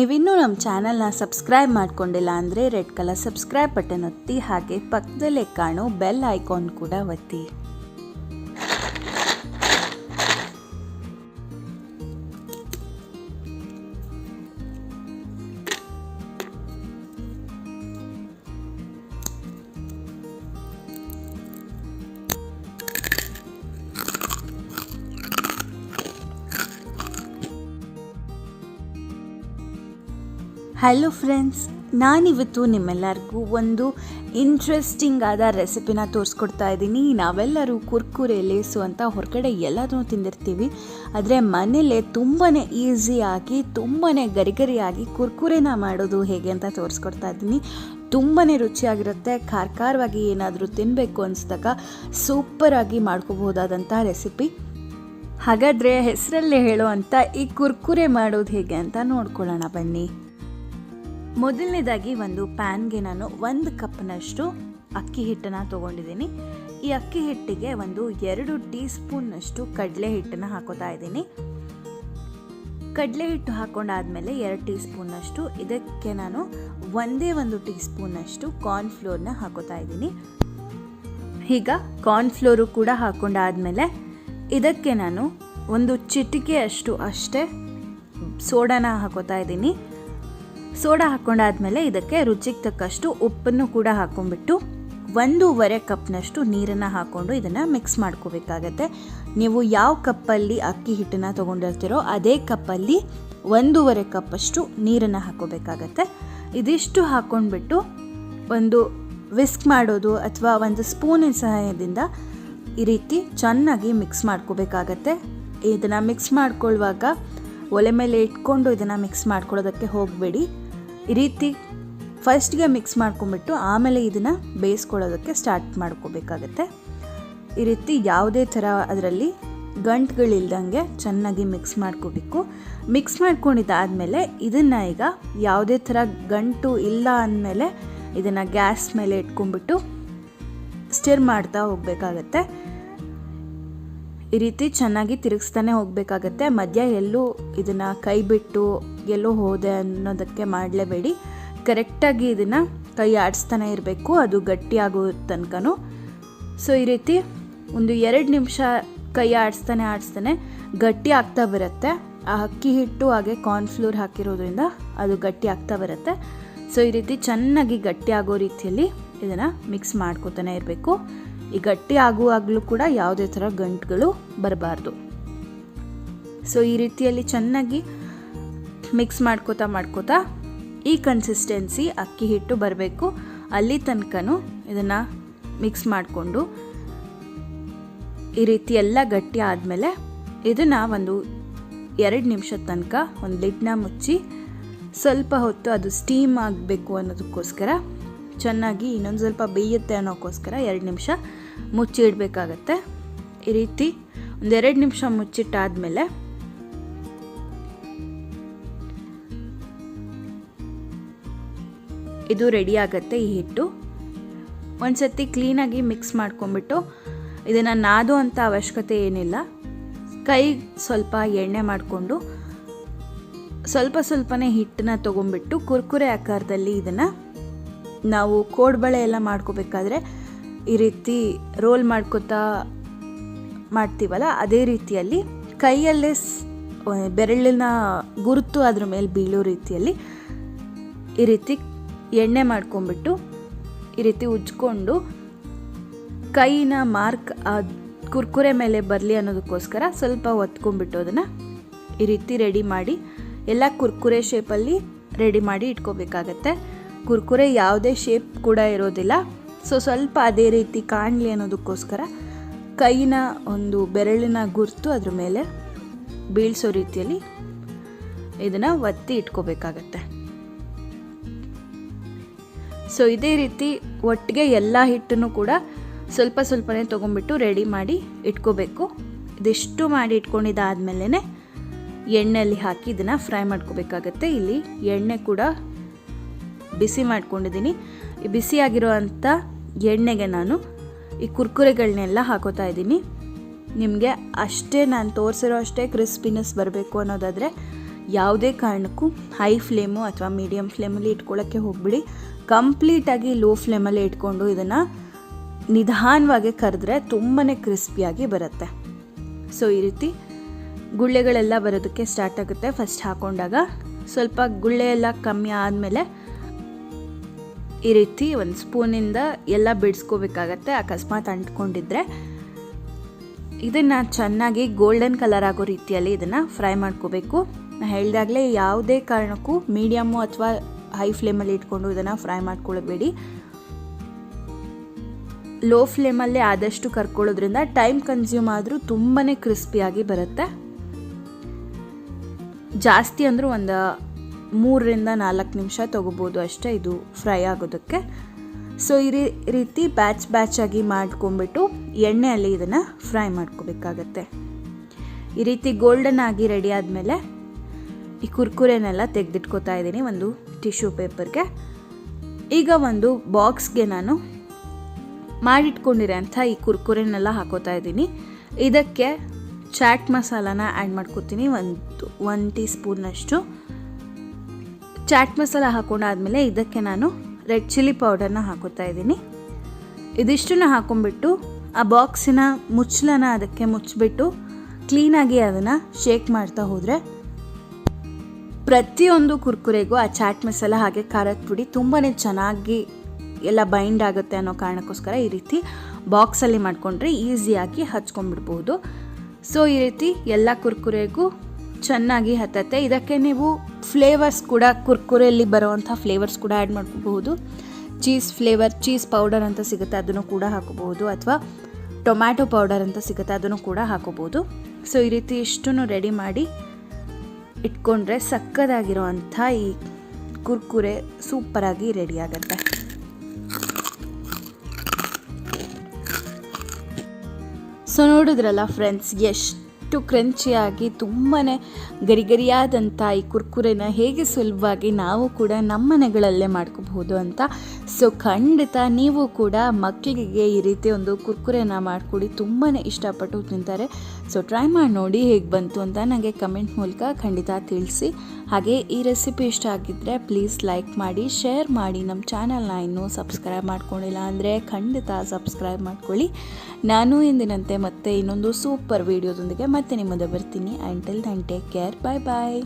ನೀವಿನ್ನೂ ನಮ್ಮ ಚಾನಲ್ನ ಸಬ್ಸ್ಕ್ರೈಬ್ ಮಾಡ್ಕೊಂಡಿಲ್ಲ ಅಂದರೆ ರೆಡ್ ಕಲರ್ ಸಬ್ಸ್ಕ್ರೈಬ್ ಬಟನ್ ಒತ್ತಿ ಹಾಗೆ ಪಕ್ಕದಲ್ಲೇ ಕಾಣೋ ಬೆಲ್ ಐಕಾನ್ ಕೂಡ ಒತ್ತಿ. ಹಲೋ ಫ್ರೆಂಡ್ಸ್ ನಾನಿವತ್ತು ನಿಮ್ಮೆಲ್ಲರಿಗೂ ಒಂದು ಇಂಟ್ರೆಸ್ಟಿಂಗ್ ಆದ ರೆಸಿಪಿನ ತೋರಿಸ್ಕೊಡ್ತಾ ಇದ್ದೀನಿ. ನಾವೆಲ್ಲರೂ ಕುರ್ಕುರೆ ಲೇಸು ಅಂತ ಹೊರಗಡೆ ಎಲ್ಲದನ್ನೂ ತಿಂದಿರ್ತೀವಿ. ಆದರೆ ಮನೇಲೆ ತುಂಬಾ ಈಸಿಯಾಗಿ ತುಂಬಾ ಗರಿಗರಿಯಾಗಿ ಕುರ್ಕುರೆನ ಮಾಡೋದು ಹೇಗೆ ಅಂತ ತೋರಿಸ್ಕೊಡ್ತಾ ಇದ್ದೀನಿ. ತುಂಬಾ ರುಚಿಯಾಗಿರುತ್ತೆ ಖಾರ ಖಾರವಾಗಿ ಏನಾದರೂ ತಿನ್ನಬೇಕು ಅನಿಸಿದಾಗ ಸೂಪರಾಗಿ ಮಾಡ್ಕೋಬಹುದಾದಂಥ ರೆಸಿಪಿ ಹಾಗಾದರೆ ಹೆಸರಲ್ಲೇ ಹೇಳೋ ಅಂತ ಈ ಕುರ್ಕುರೆ ಮಾಡೋದು ಹೇಗೆ ಅಂತ ನೋಡ್ಕೊಳ್ಳೋಣ ಬನ್ನಿ. ಮೊದಲನೇದಾಗಿ ಒಂದು ಪ್ಯಾನ್ಗೆ ನಾನು ಒಂದು ಕಪ್ನಷ್ಟು ಅಕ್ಕಿ ಹಿಟ್ಟನ್ನು ತೊಗೊಂಡಿದ್ದೀನಿ. ಈ ಅಕ್ಕಿ ಹಿಟ್ಟಿಗೆ ಒಂದು ಎರಡು ಟೀ ಸ್ಪೂನ್ನಷ್ಟು ಕಡಲೆ ಹಿಟ್ಟನ್ನು ಹಾಕೋತಾ ಇದ್ದೀನಿ. ಕಡಲೆ ಹಿಟ್ಟು ಹಾಕೊಂಡಾದ್ಮೇಲೆ ಎರಡು ಟೀ ಸ್ಪೂನ್ನಷ್ಟು ಇದಕ್ಕೆ ನಾನು ಒಂದೇ ಒಂದು ಟೀ ಸ್ಪೂನ್ನಷ್ಟು ಕಾರ್ನ್ಫ್ಲೋರ್ನ ಹಾಕೋತಾ ಇದ್ದೀನಿ. ಈಗ ಕಾರ್ನ್ಫ್ಲೋರು ಕೂಡ ಹಾಕೊಂಡಾದ್ಮೇಲೆ ಇದಕ್ಕೆ ನಾನು ಒಂದು ಚಿಟಿಕೆಯಷ್ಟು ಅಷ್ಟೇ ಸೋಡಾನ ಹಾಕೋತಾ ಇದ್ದೀನಿ. ಸೋಡಾ ಹಾಕೊಂಡಾದ್ಮೇಲೆ ಇದಕ್ಕೆ ರುಚಿಗೆ ತಕ್ಕಷ್ಟು ಉಪ್ಪನ್ನು ಕೂಡ ಹಾಕೊಂಡ್ಬಿಟ್ಟು ಒಂದೂವರೆ ಕಪ್ನಷ್ಟು ನೀರನ್ನು ಹಾಕ್ಕೊಂಡು ಇದನ್ನು ಮಿಕ್ಸ್ ಮಾಡ್ಕೋಬೇಕಾಗತ್ತೆ. ನೀವು ಯಾವ ಕಪ್ಪಲ್ಲಿ ಅಕ್ಕಿ ಹಿಟ್ಟನ್ನು ತೊಗೊಂಡಿರ್ತೀರೋ ಅದೇ ಕಪ್ಪಲ್ಲಿ ಒಂದೂವರೆ ಕಪ್ಪಷ್ಟು ನೀರನ್ನು ಹಾಕೋಬೇಕಾಗತ್ತೆ. ಇದಿಷ್ಟು ಹಾಕ್ಕೊಂಡ್ಬಿಟ್ಟು ಒಂದು ವಿಸ್ಕ್ ಮಾಡೋದು ಅಥವಾ ಒಂದು ಸ್ಪೂನಿನ ಸಹಾಯದಿಂದ ಈ ರೀತಿ ಚೆನ್ನಾಗಿ ಮಿಕ್ಸ್ ಮಾಡ್ಕೋಬೇಕಾಗತ್ತೆ. ಇದನ್ನು ಮಿಕ್ಸ್ ಮಾಡ್ಕೊಳ್ಳುವಾಗ ಒಲೆ ಮೇಲೆ ಇಟ್ಕೊಂಡು ಇದನ್ನು ಮಿಕ್ಸ್ ಮಾಡ್ಕೊಳ್ಳೋದಕ್ಕೆ ಹೋಗಬೇಡಿ. ಈ ರೀತಿ ಫಸ್ಟ್ಗೆ ಮಿಕ್ಸ್ ಮಾಡ್ಕೊಂಬಿಟ್ಟು ಆಮೇಲೆ ಇದನ್ನು ಬೇಯಿಸ್ಕೊಳ್ಳೋದಕ್ಕೆ ಸ್ಟಾರ್ಟ್ ಮಾಡ್ಕೋಬೇಕಾಗತ್ತೆ. ಈ ರೀತಿ ಯಾವುದೇ ಥರ ಅದರಲ್ಲಿ ಗಂಟುಗಳಿಲ್ದಂಗೆ ಚೆನ್ನಾಗಿ ಮಿಕ್ಸ್ ಮಾಡ್ಕೋಬೇಕು. ಮಿಕ್ಸ್ ಮಾಡ್ಕೊಂಡಿದ್ದಾದಮೇಲೆ ಇದನ್ನು ಈಗ ಯಾವುದೇ ಥರ ಗಂಟು ಇಲ್ಲ ಅಂದಮೇಲೆ ಇದನ್ನು ಗ್ಯಾಸ್ ಮೇಲೆ ಇಟ್ಕೊಂಡ್ಬಿಟ್ಟು ಸ್ಟಿರ್ ಮಾಡ್ತಾ ಹೋಗಬೇಕಾಗತ್ತೆ. ಈ ರೀತಿ ಚೆನ್ನಾಗಿ ತಿರುಗಿಸ್ತಾನೆ ಹೋಗಬೇಕಾಗತ್ತೆ. ಮಧ್ಯ ಎಲ್ಲೂ ಇದನ್ನು ಕೈ ಬಿಟ್ಟು ಎಲ್ಲೂ ಹೋದೆ ಅನ್ನೋದಕ್ಕೆ ಮಾಡಲೇಬೇಡಿ. ಕರೆಕ್ಟಾಗಿ ಇದನ್ನು ಕೈ ಆಡಿಸ್ತಾನೆ ಇರಬೇಕು. ಅದು ಗಟ್ಟಿಯಾಗೋ ತನಕನೂ. ಸೊ ಈ ರೀತಿ ಒಂದು ಎರಡು ನಿಮಿಷ ಕೈ ಆಡಿಸ್ತಾನೆ ಆಡಿಸ್ತಾನೆ ಗಟ್ಟಿ ಆಗ್ತಾ ಬರುತ್ತೆ. ಆ ಅಕ್ಕಿ ಹಿಟ್ಟು ಹಾಗೆ ಕಾರ್ನ್ಫ್ಲೋರ್ ಹಾಕಿರೋದ್ರಿಂದ ಅದು ಗಟ್ಟಿ ಆಗ್ತಾ ಬರುತ್ತೆ. ಸೊ ಈ ರೀತಿ ಚೆನ್ನಾಗಿ ಗಟ್ಟಿ ಆಗೋ ರೀತಿಯಲ್ಲಿ ಇದನ್ನು ಮಿಕ್ಸ್ ಮಾಡ್ಕೋತಾನೆ ಇರಬೇಕು. ಈ ಗಟ್ಟಿ ಆಗುವಾಗಲೂ ಕೂಡ ಯಾವುದೇ ಥರ ಗಂಟುಗಳು ಬರಬಾರ್ದು. ಸೊ ಈ ರೀತಿಯಲ್ಲಿ ಚೆನ್ನಾಗಿ ಮಿಕ್ಸ್ ಮಾಡ್ಕೋತಾ ಮಾಡ್ಕೋತಾ ಈ ಕನ್ಸಿಸ್ಟೆನ್ಸಿ ಅಕ್ಕಿ ಹಿಟ್ಟು ಬರಬೇಕು. ಅಲ್ಲಿ ತನಕನೂ ಇದನ್ನು ಮಿಕ್ಸ್ ಮಾಡಿಕೊಂಡು ಈ ರೀತಿ ಎಲ್ಲ ಗಟ್ಟಿ ಆದಮೇಲೆ ಇದನ್ನು ಒಂದು ಎರಡು ನಿಮಿಷದ ತನಕ ಒಂದು ಲಿಡ್ನ ಮುಚ್ಚಿ ಸ್ವಲ್ಪ ಹೊತ್ತು ಅದು ಸ್ಟೀಮ್ ಆಗಬೇಕು ಅನ್ನೋದಕ್ಕೋಸ್ಕರ ಚೆನ್ನಾಗಿ ಇನ್ನೊಂದು ಸ್ವಲ್ಪ ಬೇಯುತ್ತೆ ಅನ್ನೋಕ್ಕೋಸ್ಕರ ಎರಡು ನಿಮಿಷ ಮುಚ್ಚಿ ಇಡಬೇಕಾಗತ್ತೆ. ಈ ರೀತಿ ಒಂದೆರಡು ನಿಮಿಷ ಮುಚ್ಚಿಟ್ಟಾದಮೇಲೆ ಇದು ರೆಡಿ ಆಗುತ್ತೆ ಈ ಹಿಟ್ಟು. ಒಂದು ಸತಿ ಕ್ಲೀನಾಗಿ ಮಿಕ್ಸ್ ಮಾಡ್ಕೊಂಬಿಟ್ಟು ಇದನ್ನು ನಾದು ಅಂತ ಅವಶ್ಯಕತೆ ಏನಿಲ್ಲ. ಕೈ ಸ್ವಲ್ಪ ಎಣ್ಣೆ ಮಾಡಿಕೊಂಡು ಸ್ವಲ್ಪ ಸ್ವಲ್ಪನೇ ಹಿಟ್ಟನ್ನ ತೊಗೊಂಬಿಟ್ಟು ಕುರ್ಕುರೆ ಆಕಾರದಲ್ಲಿ ಇದನ್ನು ನಾವು ಕೋಡ್ಬಳೆ ಎಲ್ಲ ಮಾಡ್ಕೋಬೇಕಾದ್ರೆ ಈ ರೀತಿ ರೋಲ್ ಮಾಡ್ಕೋತಾ ಮಾಡ್ತೀವಲ್ಲ, ಅದೇ ರೀತಿಯಲ್ಲಿ ಕೈಯಲ್ಲೇ ಬೆರಳಿನ ಗುರುತು ಅದ್ರ ಮೇಲೆ ಬೀಳೋ ರೀತಿಯಲ್ಲಿ ಈ ರೀತಿ ಎಣ್ಣೆ ಮಾಡ್ಕೊಂಬಿಟ್ಟು ಈ ರೀತಿ ಉಜ್ಕೊಂಡು ಕೈನ ಮಾರ್ಕ್ ಕುರ್ಕುರೆ ಮೇಲೆ ಬರಲಿ ಅನ್ನೋದಕ್ಕೋಸ್ಕರ ಸ್ವಲ್ಪ ಒತ್ಕೊಂಡ್ಬಿಟ್ಟು ಅದನ್ನು ಈ ರೀತಿ ರೆಡಿ ಮಾಡಿ ಎಲ್ಲ ಕುರ್ಕುರೆ ಶೇಪಲ್ಲಿ ರೆಡಿ ಮಾಡಿ ಇಟ್ಕೋಬೇಕಾಗತ್ತೆ. ಕುರ್ಕುರೆ ಯಾವುದೇ ಶೇಪ್ ಕೂಡ ಇರೋದಿಲ್ಲ. ಸೊ ಸ್ವಲ್ಪ ಅದೇ ರೀತಿ ಕಾಣಲಿ ಅನ್ನೋದಕ್ಕೋಸ್ಕರ ಕೈನ ಒಂದು ಬೆರಳಿನ ಗುರ್ತು ಅದ್ರ ಮೇಲೆ ಬೀಳ್ಸೋ ರೀತಿಯಲ್ಲಿ ಇದನ್ನು ಒತ್ತಿ ಇಟ್ಕೋಬೇಕಾಗತ್ತೆ. ಸೊ ಇದೇ ರೀತಿ ಒಟ್ಟಿಗೆ ಎಲ್ಲ ಹಿಟ್ಟನ್ನು ಕೂಡ ಸ್ವಲ್ಪ ಸ್ವಲ್ಪನೇ ತೊಗೊಂಬಿಟ್ಟು ರೆಡಿ ಮಾಡಿ ಇಟ್ಕೋಬೇಕು. ಇದಿಷ್ಟು ಮಾಡಿ ಇಟ್ಕೊಂಡಿದ್ದಾದಮೇಲೆ ಎಣ್ಣೆಯಲ್ಲಿ ಹಾಕಿ ಇದನ್ನು ಫ್ರೈ ಮಾಡ್ಕೋಬೇಕಾಗತ್ತೆ. ಇಲ್ಲಿ ಎಣ್ಣೆ ಕೂಡ ಬಿಸಿ ಮಾಡ್ಕೊಂಡಿದ್ದೀನಿ. ಈ ಬಿಸಿಯಾಗಿರೋ ಅಂಥ ಎಣ್ಣೆಗೆ ನಾನು ಈ ಕುರ್ಕುರೆಗಳನ್ನೆಲ್ಲ ಹಾಕೋತಾ ಇದ್ದೀನಿ. ನಿಮಗೆ ಅಷ್ಟೇ ನಾನು ತೋರಿಸಿರೋ ಅಷ್ಟೇ ಕ್ರಿಸ್ಪಿನೆಸ್ ಬರಬೇಕು ಅನ್ನೋದಾದರೆ ಯಾವುದೇ ಕಾರಣಕ್ಕೂ ಹೈ ಫ್ಲೇಮು ಅಥವಾ ಮೀಡಿಯಮ್ ಫ್ಲೇಮಲ್ಲಿ ಇಟ್ಕೊಳ್ಳೋಕ್ಕೆ ಹೋಗ್ಬಿಡಿ. ಕಂಪ್ಲೀಟಾಗಿ ಲೋ ಫ್ಲೇಮಲ್ಲಿ ಇಟ್ಕೊಂಡು ಇದನ್ನು ನಿಧಾನವಾಗಿ ಕರೆದ್ರೆ ತುಂಬಾ ಕ್ರಿಸ್ಪಿಯಾಗಿ ಬರುತ್ತೆ. ಸೊ, ಈ ರೀತಿ ಗುಳ್ಳೆಗಳೆಲ್ಲ ಬರೋದಕ್ಕೆ ಸ್ಟಾರ್ಟ್ ಆಗುತ್ತೆ ಫಸ್ಟ್ ಹಾಕೊಂಡಾಗ. ಸ್ವಲ್ಪ ಗುಳ್ಳೆ ಎಲ್ಲ ಕಮ್ಮಿ ಆದಮೇಲೆ ಈ ರೀತಿ ಒಂದು ಸ್ಪೂನಿಂದ ಎಲ್ಲ ಬಿಡಿಸ್ಕೋಬೇಕಾಗತ್ತೆ. ಅಕಸ್ಮಾತ್ ಅಂಟ್ಕೊಂಡಿದ್ರೆ ಇದನ್ನು ಚೆನ್ನಾಗಿ ಗೋಲ್ಡನ್ ಕಲರ್ ಆಗೋ ರೀತಿಯಲ್ಲಿ ಇದನ್ನು ಫ್ರೈ ಮಾಡ್ಕೋಬೇಕು. ನಾನು ಹೇಳಿದಾಗಲೇ ಯಾವುದೇ ಕಾರಣಕ್ಕೂ ಮೀಡಿಯಮ್ಮು ಅಥವಾ ಹೈ ಫ್ಲೇಮಲ್ಲಿ ಇಟ್ಕೊಂಡು ಇದನ್ನು ಫ್ರೈ ಮಾಡ್ಕೊಳ್ಬೇಡಿ. ಲೋ ಫ್ಲೇಮಲ್ಲೇ ಆದಷ್ಟು ಕರ್ಕೊಳ್ಳೋದ್ರಿಂದ ಟೈಮ್ ಕನ್ಸ್ಯೂಮ್ ಆದರೂ ತುಂಬಾ ಕ್ರಿಸ್ಪಿಯಾಗಿ ಬರುತ್ತೆ. ಜಾಸ್ತಿ ಅಂದರೂ ಒಂದು ಮೂರರಿಂದ ನಾಲ್ಕು ನಿಮಿಷ ತೊಗೋಬೋದು ಅಷ್ಟೇ, ಇದು ಫ್ರೈ ಆಗೋದಕ್ಕೆ. ಸೊ ಈ ರೀತಿ ಬ್ಯಾಚ್ ಬ್ಯಾಚಾಗಿ ಮಾಡ್ಕೊಂಬಿಟ್ಟು ಎಣ್ಣೆಯಲ್ಲಿ ಇದನ್ನು ಫ್ರೈ ಮಾಡ್ಕೋಬೇಕಾಗತ್ತೆ. ಈ ರೀತಿ ಗೋಲ್ಡನ್ ಆಗಿ ರೆಡಿ ಆದಮೇಲೆ ಈ ಕುರ್ಕುರೆನೆಲ್ಲ ತೆಗೆದಿಟ್ಕೋತಾ ಇದ್ದೀನಿ ಒಂದು ಟಿಶ್ಯೂ ಪೇಪರ್ಗೆ ಈಗ ಒಂದು ಬಾಕ್ಸ್ಗೆ ನಾನು ಮಾಡಿಟ್ಕೊಂಡಿರೋಂಥ ಈ ಕುರ್ಕುರೆನೆಲ್ಲ ಹಾಕೋತಾ ಇದ್ದೀನಿ. ಇದಕ್ಕೆ ಚಾಟ್ ಮಸಾಲಾನ ಆ್ಯಡ್ ಮಾಡ್ಕೊತೀನಿ, ಒಂದು ಒನ್ ಟೀ ಸ್ಪೂನಷ್ಟು ಚಾಟ್ ಮಸಾಲ ಹಾಕೊಂಡಾದ್ಮೇಲೆ ಇದಕ್ಕೆ ನಾನು ರೆಡ್ ಚಿಲ್ಲಿ ಪೌಡರ್ನ ಹಾಕೋತಾ ಇದ್ದೀನಿ. ಇದಿಷ್ಟನ್ನ ಹಾಕೊಂಡ್ಬಿಟ್ಟು ಆ ಬಾಕ್ಸಿನ ಮುಚ್ಚಲನ ಅದಕ್ಕೆ ಮುಚ್ಚಿಬಿಟ್ಟು ಕ್ಲೀನಾಗಿ ಅದನ್ನು ಶೇಕ್ ಮಾಡ್ತಾ ಹೋದರೆ ಪ್ರತಿಯೊಂದು ಕುರ್ಕುರೆಗೂ ಆ ಚಾಟ್ ಮಸಾಲ ಹಾಗೆ ಖಾರದ ಪುಡಿ ತುಂಬಾ ಚೆನ್ನಾಗಿ ಎಲ್ಲ ಬೈಂಡ್ ಆಗುತ್ತೆ ಅನ್ನೋ ಕಾರಣಕ್ಕೋಸ್ಕರ ಈ ರೀತಿ ಬಾಕ್ಸಲ್ಲಿ ಮಾಡಿಕೊಂಡ್ರೆ ಈಸಿಯಾಗಿ ಹಚ್ಕೊಂಡ್ಬಿಡ್ಬೋದು. ಸೊ, ಈ ರೀತಿ ಎಲ್ಲ ಕುರ್ಕುರೆಗೂ ಚೆನ್ನಾಗಿ ಹತ್ತತ್ತೆ. ಇದಕ್ಕೆ ನೀವು ಫ್ಲೇವರ್ಸ್ ಕೂಡ ಕುರ್ಕುರೆಯಲ್ಲಿ ಬರುವಂಥ ಫ್ಲೇವರ್ಸ್ ಕೂಡ ಆ್ಯಡ್ ಮಾಡ್ಕೋಬಹುದು. ಚೀಸ್ ಫ್ಲೇವರ್ ಚೀಸ್ ಪೌಡರ್ ಅಂತ ಸಿಗುತ್ತೆ, ಅದನ್ನು ಕೂಡ ಹಾಕೋಬಹುದು. ಅಥವಾ ಟೊಮ್ಯಾಟೊ ಪೌಡರ್ ಅಂತ ಸಿಗುತ್ತೆ, ಅದನ್ನು ಕೂಡ ಹಾಕೋಬಹುದು. ಸೊ ಈ ರೀತಿ ಇಷ್ಟನ್ನು ರೆಡಿ ಮಾಡಿ ಇಟ್ಕೊಂಡ್ರೆ ಸಕ್ಕದಾಗಿರುವಂಥ ಈ ಕುರ್ಕುರೆ ಸೂಪರಾಗಿ ರೆಡಿ ಆಗುತ್ತೆ. ಸೊ ನೋಡಿದ್ರಲ್ಲ ಫ್ರೆಂಡ್ಸ್ ಎಷ್ಟು ಕ್ರಂಚಿಯಾಗಿ ತುಂಬಾ ಗರಿಗರಿಯಾದಂಥ ಈ ಕುರ್ಕುರೆನ ಹೇಗೆ ಸುಲಭವಾಗಿ ನಾವು ಕೂಡ ನಮ್ಮ ಮನೆಗಳಲ್ಲೇ ಮಾಡ್ಕೋಬಹುದು ಅಂತ ಸೊ ಖಂಡಿತ ನೀವು ಕೂಡ ಮಕ್ಕಳಿಗೆ ಈ ರೀತಿ ಒಂದು ಕುರ್ಕುರೆನ ಮಾಡಿಕೊಡಿ. ತುಂಬಾ ಇಷ್ಟಪಟ್ಟು ತಿಂತಾರೆ. ಸೊ ಟ್ರೈ ಮಾಡಿ ನೋಡಿ ಹೇಗೆ ಬಂತು ಅಂತ ನನಗೆ ಕಮೆಂಟ್ ಮೂಲಕ ಖಂಡಿತ ತಿಳಿಸಿ. ಹಾಗೆ ಈ ರೆಸಿಪಿ ಇಷ್ಟ ಆಗಿದ್ದರೆ ಪ್ಲೀಸ್ ಲೈಕ್ ಮಾಡಿ, ಶೇರ್ ಮಾಡಿ. ನಮ್ಮ ಚಾನಲ್ನ ಇನ್ನೂ ಸಬ್ಸ್ಕ್ರೈಬ್ ಮಾಡ್ಕೊಂಡಿಲ್ಲ ಅಂದರೆ ಖಂಡಿತ ಸಬ್ಸ್ಕ್ರೈಬ್ ಮಾಡ್ಕೊಳ್ಳಿ. ನಾನು ಎಂದಿನಂತೆ ಮತ್ತೆ ಇನ್ನೊಂದು ಸೂಪರ್ ವೀಡಿಯೋದೊಂದಿಗೆ ಮತ್ತೆ ನಿಮ್ಮದೇ ಬರ್ತೀನಿ. And till then take care bye bye